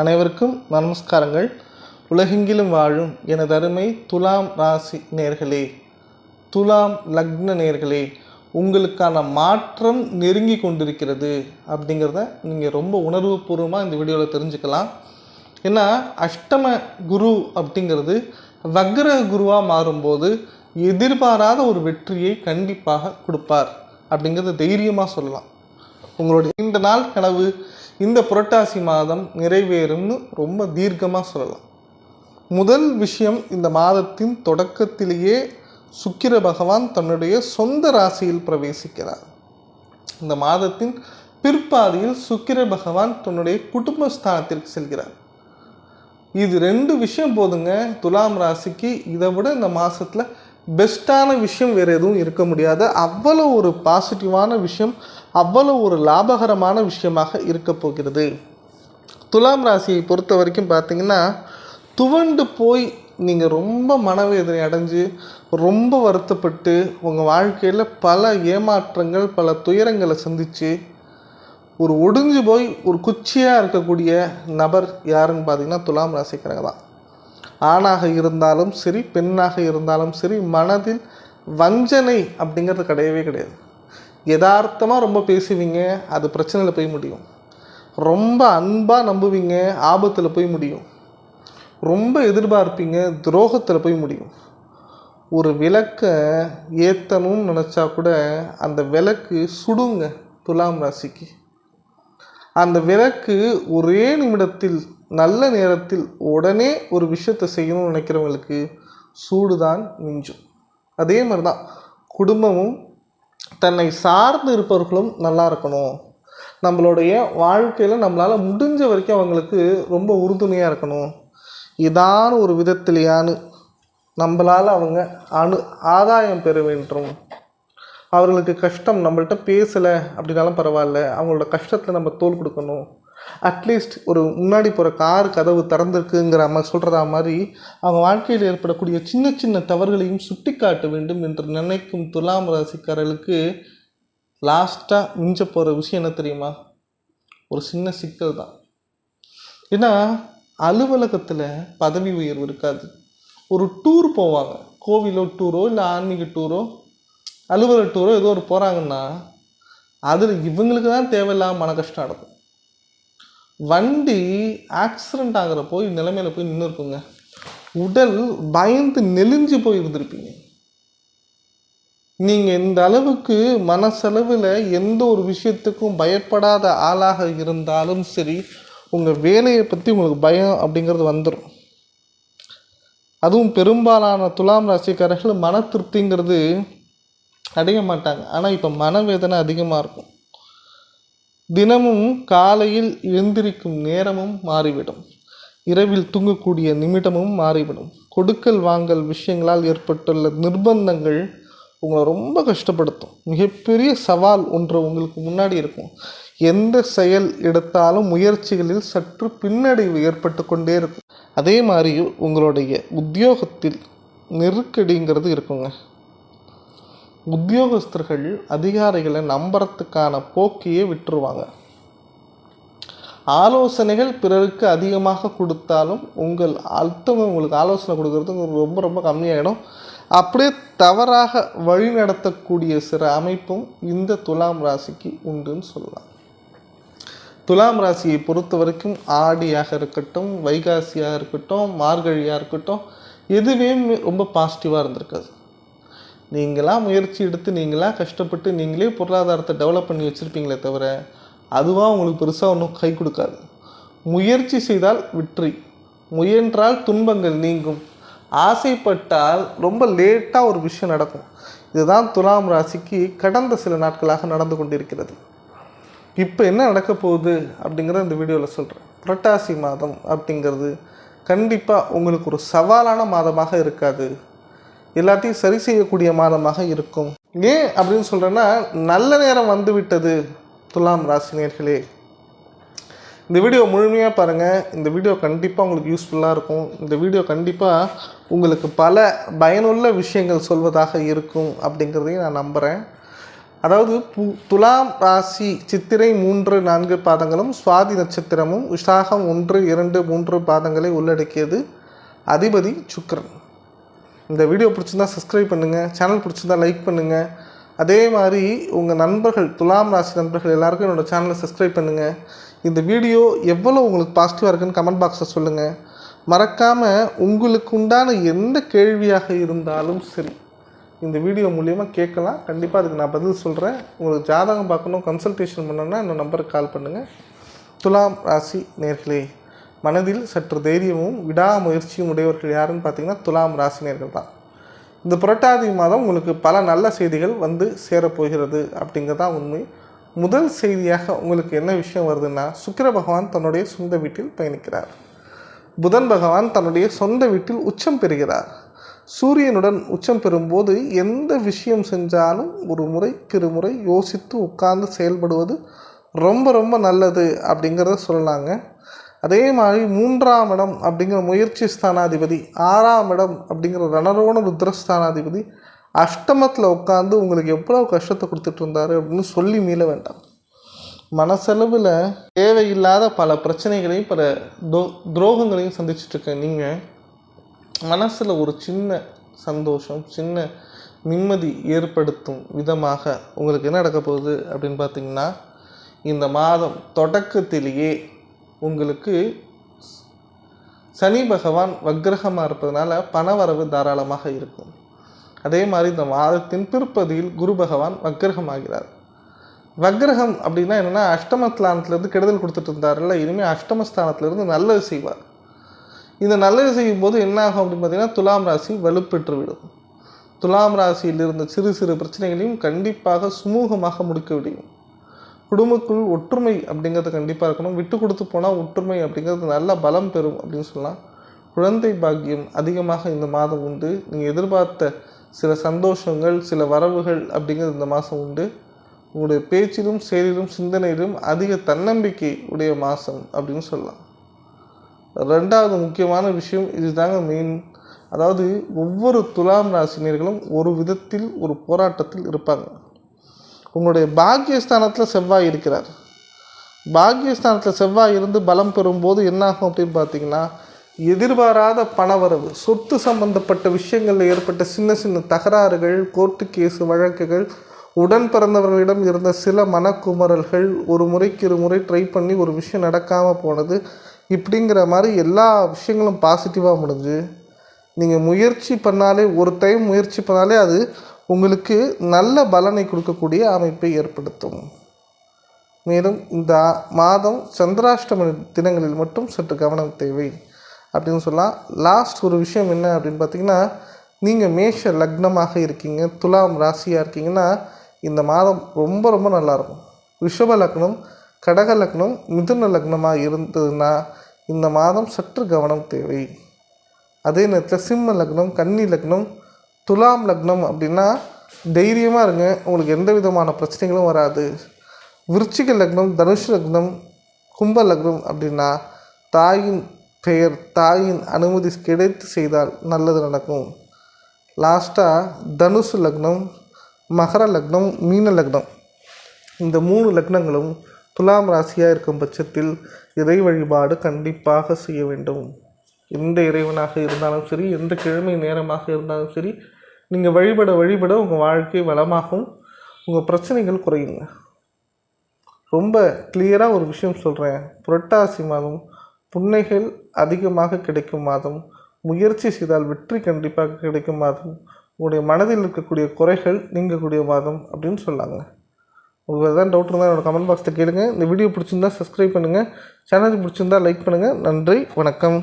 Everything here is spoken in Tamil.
அனைவருக்கும் நமஸ்காரங்கள். உலகெங்கிலும் வாழும் எனது அருமை துலாம் ராசி நேர்களே துலாம் லக்ன நேர்களே உங்களுக்கான மாற்றம் நெருங்கி கொண்டிருக்கிறது அப்படிங்கிறத நீங்கள் ரொம்ப உணர்வுபூர்வமாக இந்த வீடியோவில் தெரிஞ்சுக்கலாம். ஏன்னா அஷ்டம குரு அப்படிங்கிறது வக்ர குருவாக மாறும்போது எதிர்பாராத ஒரு வெற்றியை கண்டிப்பாக கொடுப்பார் அப்படிங்கிறத தைரியமாக சொல்லலாம். உங்களுடைய இந்த நாள் கனவு இந்த புரட்டாசி மாதம் நிறைவேறும்னு ரொம்ப தீர்க்கமாக சொல்லலாம். முதல் விஷயம் இந்த மாதத்தின் தொடக்கத்திலேயே சுக்கிர பகவான் தன்னுடைய சொந்த ராசியில் பிரவேசிக்கிறார். இந்த மாதத்தின் பிற்பாதியில் சுக்கிர பகவான் தன்னுடைய குடும்பஸ்தானத்திற்கு செல்கிறார். இது ரெண்டு விஷயம் போதுங்க. துலாம் ராசிக்கு இதை விட இந்த மாதத்தில் பெஸ்ட்டான விஷயம் வேறு எதுவும் இருக்க முடியாது. அவ்வளோ ஒரு பாசிட்டிவான விஷயம் அவ்வளோ ஒரு லாபகரமான விஷயமாக இருக்க போகிறது. துலாம் ராசியை பொறுத்த வரைக்கும் பார்த்தீங்கன்னா துவண்டு போய் நீங்கள் ரொம்ப மனவேதனை அடைஞ்சு ரொம்ப வருத்தப்பட்டு உங்கள் வாழ்க்கையில் பல ஏமாற்றங்கள் பல துயரங்களை சந்தித்து ஒரு ஒடிஞ்சு போய் ஒரு குச்சியாக இருக்கக்கூடிய நபர் யாருன்னு பார்த்தீங்கன்னா துலாம் ராசிக்காரங்க தான். ஆணாக இருந்தாலும் சரி பெண்ணாக இருந்தாலும் சரி மனதில் வஞ்சனை அப்படிங்கிறது கிடையவே கிடையாது. யதார்த்தமாக ரொம்ப பேசுவீங்க அது பிரச்சனையில் போய் முடியும். ரொம்ப அன்பாக நம்புவீங்க ஆபத்தில் போய் முடியும். ரொம்ப எதிர்பார்ப்பீங்க துரோகத்தில் போய் முடியும். ஒரு விளக்கை ஏற்றணும்னு நினச்சா கூட அந்த விளக்கு சுடுங்க துலாம் ராசிக்கு. அந்த விளக்கு ஒரே நிமிடத்தில் நல்ல நேரத்தில் உடனே ஒரு விஷயத்தை செய்யணும்னு நினைக்கிறவங்களுக்கு சூடு தான் மிஞ்சும். அதே மாதிரி தான் குடும்பமும் தன்னை சார்ந்து இருப்பவர்களும் நல்லா இருக்கணும். நம்மளுடைய வாழ்க்கையில் நம்மளால் முடிஞ்ச வரைக்கும் அவங்களுக்கு ரொம்ப உறுதுணையாக இருக்கணும். இதான ஒரு விதத்திலேயானு நம்மளால் அவங்க அணு ஆதாயம் பெற வேண்டும். அவர்களுக்கு கஷ்டம் நம்மள்கிட்ட பேசலை அப்படின்னாலும் பரவாயில்ல. அவங்களோட கஷ்டத்தில் நம்ம தோல் கொடுக்கணும். அட்லீஸ்ட் ஒரு முன்னாடி போகிற கார் கதவு திறந்திருக்குங்கிற மாதிரி சொல்கிறதா மாதிரி அவங்க வாழ்க்கையில் ஏற்படக்கூடிய சின்ன சின்ன தவறுகளையும் சுட்டி காட்ட வேண்டும் என்று நினைக்கும் துலாம் ராசிக்காரர்களுக்கு லாஸ்ட்டாக மிஞ்ச போகிற விஷயம் என்ன தெரியுமா? ஒரு சின்ன சிக்கல் தான். ஏன்னா அலுவலகத்தில் பதவி உயர்வு இருக்காது. ஒரு டூர் போவாங்க. கோவிலோ டூரோ இல்லை ஆன்மீக டூரோ அலுவலக டூரோ ஏதோ ஒரு போகிறாங்கன்னா அதில் இவங்களுக்கு தான் தேவையில்லாம மன கஷ்டம் நடக்கும். வண்டி ஆக்சிடெண்ட் ஆகிற போய் போய் நின்று இருக்குங்க உடல் பயந்து நெலிஞ்சு போய் இருந்திருப்பீங்க. நீங்கள் இந்த அளவுக்கு மனசளவில் எந்த ஒரு விஷயத்துக்கும் பயப்படாத ஆளாக இருந்தாலும் சரி உங்கள் வேலையை பற்றி உங்களுக்கு பயம் அப்படிங்கிறது வந்துடும் அதுவும் பெரும்பாலான துலாம் ராசிக்காரர்கள் மன திருப்திங்கிறது அடைய மாட்டாங்க. ஆனால் இப்போ மனவேதனை அதிகமாக இருக்கும். தினமும் காலையில் எழுந்திருக்கும் நேரமும் மாறிவிடும். இரவில் தூங்கக்கூடிய நிமிடமும் மாறிவிடும். கொடுக்கல் வாங்கல் விஷயங்களால் ஏற்பட்டுள்ள நிர்பந்தங்கள் உங்களை ரொம்ப கஷ்டப்படுத்தும். மிகப்பெரிய சவால் ஒன்று உங்களுக்கு முன்னாடி இருக்கும். எந்த செயல் எடுத்தாலும் முயற்சிகளில் சற்று பின்னடைவு ஏற்பட்டு கொண்டே இருக்கும். அதே மாதிரி உங்களுடைய உத்தியோகத்தில் நெருக்கடிங்கிறது இருக்குங்க. உத்தியோகஸ்தர்கள் அதிகாரிகளை நம்புறதுக்கான போக்கையே விட்டுருவாங்க. ஆலோசனைகள் பிறருக்கு அதிகமாக கொடுத்தாலும் உங்கள் அர்த்தம் உங்களுக்கு ஆலோசனை கொடுக்கறது ரொம்ப ரொம்ப கம்மியாயிடும். அப்படியே தவறாக வழி நடத்தக்கூடிய சில அமைப்பும் இந்த துலாம் ராசிக்கு உண்டுன்னு சொல்லலாம். துலாம் ராசியை பொறுத்த வரைக்கும் ஆடியாக இருக்கட்டும் வைகாசியாக இருக்கட்டும் மார்கழியாக இருக்கட்டும் எதுவுமே ரொம்ப பாசிட்டிவாக இருந்திருக்காது. நீங்களாக முயற்சி எடுத்து நீங்களாக கஷ்டப்பட்டு நீங்களே பொருளாதாரத்தை டெவலப் பண்ணி வச்சுருப்பீங்களே தவிர அதுவாக உங்களுக்கு பெருசாக ஒன்றும் கை கொடுக்காது. முயற்சி செய்தால் வெற்றி. முயன்றால் துன்பங்கள் நீங்கும். ஆசைப்பட்டால் ரொம்ப லேட்டாக ஒரு விஷயம் நடக்கும். இதுதான் துலாம் ராசிக்கு கடந்த சில நாட்களாக நடந்து கொண்டிருக்கிறது. இப்போ என்ன நடக்க போகுது அப்படிங்கிறத இந்த வீடியோவில் சொல்கிறேன் புரட்டாசி மாதம் அப்படிங்கிறது கண்டிப்பாக உங்களுக்கு ஒரு சவாலான மாதமாக இருக்காது. எல்லாத்தையும் சரி செய்யக்கூடிய மாதமாக இருக்கும். ஏன் அப்படின்னு சொல்கிறேன்னா நல்ல நேரம் வந்து விட்டது துலாம் ராசினியர்களே. இந்த வீடியோ முழுமையாக பாருங்கள் இந்த வீடியோ கண்டிப்பாக உங்களுக்கு யூஸ்ஃபுல்லாக இருக்கும். இந்த வீடியோ கண்டிப்பாக உங்களுக்கு பல பயனுள்ள விஷயங்கள் சொல்வதாக இருக்கும் அப்படிங்கிறதையும் நான் நம்புகிறேன் அதாவது பு துலாம் ராசி சித்திரை மூன்று நான்கு பாதங்களும் சுவாதி நட்சத்திரமும் விசாகம் ஒன்று இரண்டு மூன்று பாதங்களை உள்ளடக்கியது அதிபதி சுக்கரன். இந்த வீடியோ பிடிச்சிருந்தா சப்ஸ்கிரைப் பண்ணுங்கள் சேனல் பிடிச்சிருந்தா லைக் பண்ணுங்கள் அதே மாதிரி உங்கள் நண்பர்கள் துலாம் ராசி நண்பர்கள் எல்லாருக்கும் என்னோட சேனலை சப்ஸ்கிரைப் பண்ணுங்கள் இந்த வீடியோ எவ்வளோ உங்களுக்கு பாசிட்டிவாக இருக்குன்னு கமெண்ட் பாக்ஸில் சொல்லுங்கள் மறக்காமல் உங்களுக்கு உண்டான எந்த கேள்வியாக இருந்தாலும் சரி இந்த வீடியோ மூலியமாக கேட்கலாம். கண்டிப்பாக அதுக்கு நான் பதில் சொல்கிறேன் உங்களுக்கு ஜாதகம் பார்க்கணும் கன்சல்டேஷன் பண்ணணும்னா இந்த நம்பருக்கு கால் பண்ணுங்கள் துலாம் ராசி நேர்களே மனதில் சற்று தைரியமும் விடாமுயற்சியும் உடையவர்கள் யாருன்னு பார்த்தீங்கன்னா துலாம் ராசினியர்கள் தான். இந்த புரட்டாதி மாதம் உங்களுக்கு பல நல்ல செய்திகள் வந்து சேரப்போகிறது அப்படிங்கிறது தான் உண்மை. முதல் செய்தியாக உங்களுக்கு என்ன விஷயம் வருதுன்னா சுக்கிர பகவான் தன்னுடைய சொந்த வீட்டில் பயணிக்கிறார். புதன் பகவான் தன்னுடைய சொந்த வீட்டில் உச்சம் பெறுகிறார். சூரியனுடன் உச்சம் பெறும்போது எந்த விஷயம் செஞ்சாலும் ஒரு முறை திருமுறை யோசித்து உட்கார்ந்து செயல்படுவது ரொம்ப ரொம்ப நல்லது அப்படிங்கிறத சொல்லலாங்க. அதே மாதிரி மூன்றாம் இடம் அப்படிங்கிற முயற்சி ஸ்தானாதிபதி ஆறாம் இடம் அப்படிங்கிற ரணரோண ருத்ரஸ்தானாதிபதி அஷ்டமத்தில் உட்காந்து உங்களுக்கு எவ்வளோ கஷ்டத்தை கொடுத்துட்டு இருந்தாரு அப்படின்னு சொல்லி மீள வேண்டாம். மனசளவில் தேவையில்லாத பல பிரச்சனைகளையும் பல தோ துரோகங்களையும் சந்திச்சிட்ருக்கேன் நீங்கள் மனசில் ஒரு சின்ன சந்தோஷம் சின்ன நிம்மதி ஏற்படுத்தும் விதமாக உங்களுக்கு என்ன நடக்க போகுது அப்படின்னு பார்த்தீங்கன்னா இந்த மாதம் தொடக்கத்திலேயே உங்களுக்கு சனி பகவான் வக்ரகமாக இருப்பதனால பணவரவு தாராளமாக இருக்கும். அதே மாதிரி இந்த மாதத்தின் பிற்பகுதியில் குரு பகவான் வக்ரகமாகிறார். வக்ரகம் அப்படின்னா என்னென்னா அஷ்டமஸ்தானத்துலேருந்து கெடுதல் கொடுத்துட்டு இருந்தார்ல இனிமேல் அஷ்டமஸ்தானத்துலேருந்து நல்லது செய்வார். இந்த நல்லது செய்யும் போது என்ன ஆகும் அப்படின்னு பார்த்தீங்கன்னா துலாம் ராசி வலுப்பெற்றுவிடும் துலாம் ராசியில் இருந்த சிறு சிறு பிரச்சனைகளையும் கண்டிப்பாக சுமூகமாக முடிக்க முடியும். குடும்பக்குள் ஒற்றுமை அப்படிங்கிறது கண்டிப்பாக இருக்கணும். விட்டு கொடுத்து போனால் ஒற்றுமை அப்படிங்கிறது நல்ல பலம் பெறும் அப்படின்னு சொல்லலாம். குழந்தை பாக்கியம் அதிகமாக இந்த மாதம் உண்டு. நீங்கள் எதிர்பார்த்த சில சந்தோஷங்கள் சில வரவுகள் அப்படிங்கிறது இந்த மாதம் உண்டு. உங்களுடைய பேச்சிலும் செயலிலும் சிந்தனையிலும் அதிக தன்னம்பிக்கை உடைய மாதம் அப்படின்னு சொல்லலாம். ரெண்டாவது முக்கியமான விஷயம் இதுதாங்க மெயின் அதாவது ஒவ்வொரு துலாம் ராசினியர்களும் ஒரு விதத்தில் ஒரு போராட்டத்தில் இருப்பாங்க. உங்களுடைய பாக்கியஸ்தானத்தில் செவ்வாய் இருக்கிறார். பாக்கியஸ்தானத்தில் செவ்வாய் இருந்து பலம் பெறும்போது என்னாகும் அப்படின்னு பார்த்தீங்கன்னா எதிர்பாராத பணவரவு சொத்து சம்பந்தப்பட்ட விஷயங்களில் ஏற்பட்ட சின்ன சின்ன தகராறுகள் கோர்ட்டு கேஸு வழக்குகள் உடன் பிறந்தவர்களிடம் இருந்த சில மனக்குமரல்கள் ஒரு முறைக்கு இரு முறை ட்ரை பண்ணி ஒரு விஷயம் நடக்காமல் போனது இப்படிங்கிற மாதிரி எல்லா விஷயங்களும் பாசிட்டிவாக முடிஞ்சு நீங்கள் முயற்சி பண்ணாலே ஒரு டைம் முயற்சி பண்ணாலே அது உங்களுக்கு நல்ல பலனை கொடுக்கக்கூடிய அமைப்பை ஏற்படுத்தும். மேலும் இந்த மாதம் சந்திராஷ்டம தினங்களில் மட்டும் சற்று கவனம் தேவை. அப்படின்னு சொல்லலாம். லாஸ்ட் ஒரு விஷயம் என்ன அப்படின்னு பார்த்தீங்கன்னா நீங்கள் மேஷ லக்னமாக இருக்கீங்க துலாம் ராசியாக இருக்கீங்கன்னா இந்த மாதம் ரொம்ப ரொம்ப நல்லாயிருக்கும் ரிஷப லக்னம் கடக லக்னம் மிதுன லக்னமாக இருந்ததுன்னா இந்த மாதம் சற்று கவனம் தேவை. அதே நேரத்தில் சிம்ம லக்னம் கன்னி லக்னம் துலாம் லக்னம் அப்படின்னா தைரியமாக இருங்க. உங்களுக்கு எந்த விதமான பிரச்சனைகளும் வராது. விருச்சிக லக்னம் தனுஷ் லக்னம் கும்ப லக்னம் அப்படின்னா தாயின் பெயர் தாயின் அனுமதி கிடைத்து செய்தால் நல்லது நடக்கும். லாஸ்ட்டாக தனுசு லக்னம் மகர லக்னம் மீன லக்னம். இந்த மூணு லக்னங்களும் துலாம் ராசியாக இருக்கும் பட்சத்தில் இறை வழிபாடு கண்டிப்பாக செய்ய வேண்டும். எந்த இறைவனாக இருந்தாலும் சரி எந்த கிழமை நேரமாக இருந்தாலும் சரி நீங்கள் வழிபட வழிபட உங்கள் வாழ்க்கை வளமாகும். உங்கள் பிரச்சனைகள் குறையுங்க. ரொம்ப கிளியராக ஒரு விஷயம் சொல்கிறேன் புரட்டாசி மாதம் புன்னைகள் அதிகமாக கிடைக்கும் மாதம். முயற்சி செய்தால் வெற்றி கண்டிப்பாக கிடைக்கும் மாதம். உங்களுடைய மனதில் இருக்கக்கூடிய குறைகள் நீங்கக்கூடிய மாதம் அப்படின்னு சொல்லாங்க உங்களுக்கு எதாவது டவுட் இருந்தால் என்னோடய கமெண்ட் பாக்ஸில் கேளுங்கள் இந்த வீடியோ பிடிச்சிருந்தா சப்ஸ்கிரைப் பண்ணுங்கள் சேனல் பிடிச்சிருந்தா லைக் பண்ணுங்கள் நன்றி. வணக்கம்.